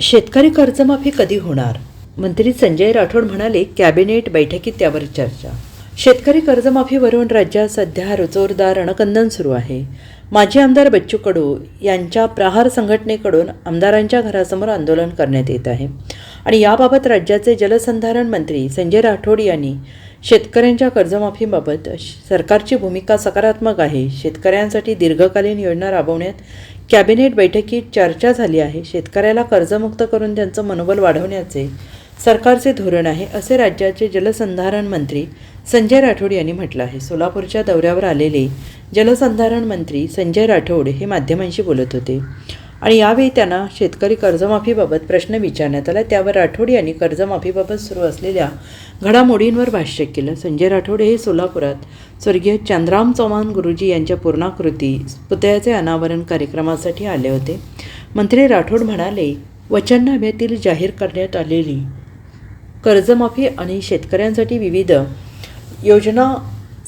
शेतकरी कर्जमाफी कधी होणार? मंत्री संजय राठोड म्हणाले कॅबिनेट बैठकीत त्यावर चर्चा. शेतकरी कर्जमाफीवरून राज्यात सध्या जोरदार रणकंदन सुरू आहे. माजी आमदार बच्चू कडू यांच्या प्रहार संघटनेकडून आमदारांच्या घरासमोर आंदोलन करण्यात येत आहे. आणि याबाबत राज्याचे जलसंधारण मंत्री संजय राठोड यांनी शेतकऱ्यांच्या कर्जमाफीबाबत सरकारची भूमिका सकारात्मक आहे. शेतकऱ्यांसाठी दीर्घकालीन योजना राबवण्यात कॅबिनेट बैठकीत चर्चा झाली आहे. शेतकऱ्याला कर्जमुक्त करून त्यांचं मनोबल वाढवण्याचे सरकारचे धोरण आहे असे राज्याचे जलसंधारण मंत्री संजय राठोड यांनी म्हटलं आहे. सोलापूरच्या दौऱ्यावर आलेले जलसंधारण मंत्री संजय राठोड हे माध्यमांशी बोलत होते. आणि यावेळी त्यांना शेतकरी कर्जमाफीबाबत प्रश्न विचारण्यात आला. त्यावर राठोड यांनी कर्जमाफीबाबत सुरू असलेल्या घडामोडींवर भाष्य केलं. संजय राठोड हे सोलापुरात स्वर्गीय चंद्राम चव्हाण गुरुजी यांच्या पूर्णाकृती पुतळ्याचे अनावरण कार्यक्रमासाठी आले होते. मंत्री राठोड म्हणाले वचननाम्यातील जाहीर करण्यात आलेली कर्जमाफी आणि शेतकऱ्यांसाठी विविध योजना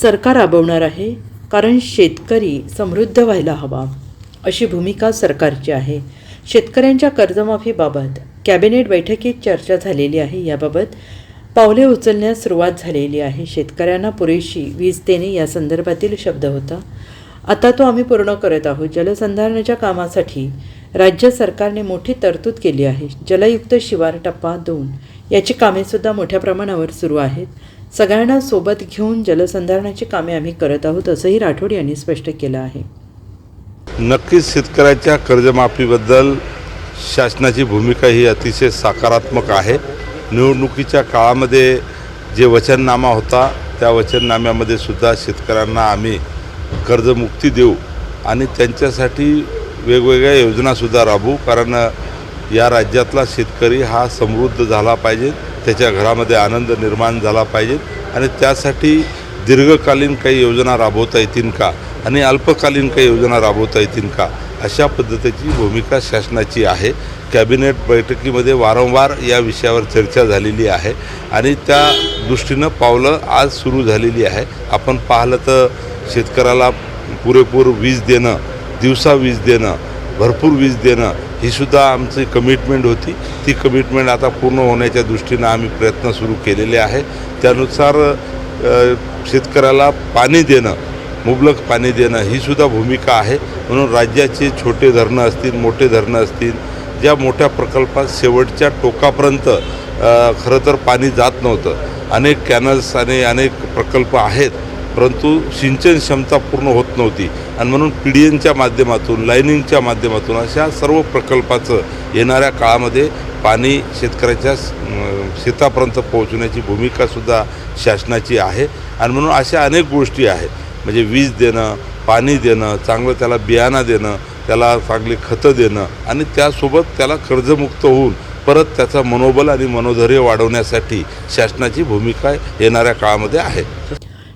सरकार राबवणार आहे. कारण शेतकरी समृद्ध व्हायला हवा. अशी भूमिका सरकारची आहे. शेतकऱ्यांच्या कर्जमाफीबाबत कॅबिनेट बैठकीत चर्चा झालेली आहे. याबाबत पावले उचलण्यास सुरुवात झालेली आहे. शेतकऱ्यांना पुरेशी वीज देणे या संदर्भातील शब्द होता. आता तो आम्ही पूर्ण करत आहोत. जलसंधारणाच्या कामासाठी राज्य सरकारने मोठी तरतूद केली आहे. जलयुक्त शिवार टप्पा दोन याची कामेसुद्धा मोठ्या प्रमाणावर सुरू आहेत. सगळ्यांना सोबत घेऊन जलसंधारणाची कामे आम्ही करत आहोत असंही राठोड यांनी स्पष्ट केलं आहे. नक्कीच शेतकऱ्याच्या कर्जमाफीबद्दल शासनाची भूमिका ही अतिशय सकारात्मक आहे. निवडणुकीच्या काळामध्ये जे वचननामा होता त्या वचननाम्यामध्ये सुद्धा शेतकऱ्यांना आम्ही कर्जमुक्ती देऊ आणि त्यांच्यासाठी वेगवेगळ्या योजनासुद्धा राबवू कारण या राज्यातला शेतकरी हा समृद्ध झाला पाहिजे त्याच्या घरामध्ये आनंद निर्माण झाला पाहिजे आणि त्यासाठी दीर्घकालीन काही योजना राबवता येतील का? आणि अल्पकालीन काही योजना राबवता येतील का? अशा पद्धतीची भूमिका शासनाची आहे. कॅबिनेट बैठकीमध्ये वारंवार या विषयावर चर्चा झालेली आहे. आणि त्या दृष्टीनं पावलं आज सुरू झालेली आहे. आपण पाहिलं तर शेतकऱ्याला पुरेपूर वीज देणं दिवसा वीज देणं भरपूर वीज देणं ही सुद्धा आमची कमिटमेंट होती. ती कमिटमेंट आता पूर्ण होण्याच्या दृष्टीनं आम्ही प्रयत्न सुरू केलेले आहे. त्यानुसार शेतकऱ्याला पाणी देणं मुबलक पाणी देणं ही सुद्धा भूमिका आहे. म्हणून राज्याचे छोटे धरणं असतील मोठे धरणं असतील ज्या मोठ्या प्रकल्पात शेवटच्या टोकापर्यंत खरं तर पाणी जात नव्हतं. अनेक कॅनल्स आणि अनेक प्रकल्प आहेत. परंतु सिंचन क्षमता पूर्ण होत नव्हती. आणि म्हणून पी डी एनच्या माध्यमातून लाईनिंगच्या माध्यमातून अशा सर्व प्रकल्पाचं येणाऱ्या काळामध्ये पाणी शेतकऱ्याच्या शेतापर्यंत पोहोचण्याची भूमिकासुद्धा शासनाची आहे. आणि म्हणून अशा अनेक गोष्टी आहेत. म्हणजे वीज देणं पाणी देणं चांगलं त्याला बियाणं देणं त्याला चांगली खतं देणं आणि त्यासोबत त्याला कर्जमुक्त होऊन परत त्याचा मनोबल आणि मनोधैर्य वाढवण्यासाठी शासनाची भूमिका येणाऱ्या काळामध्ये आहे.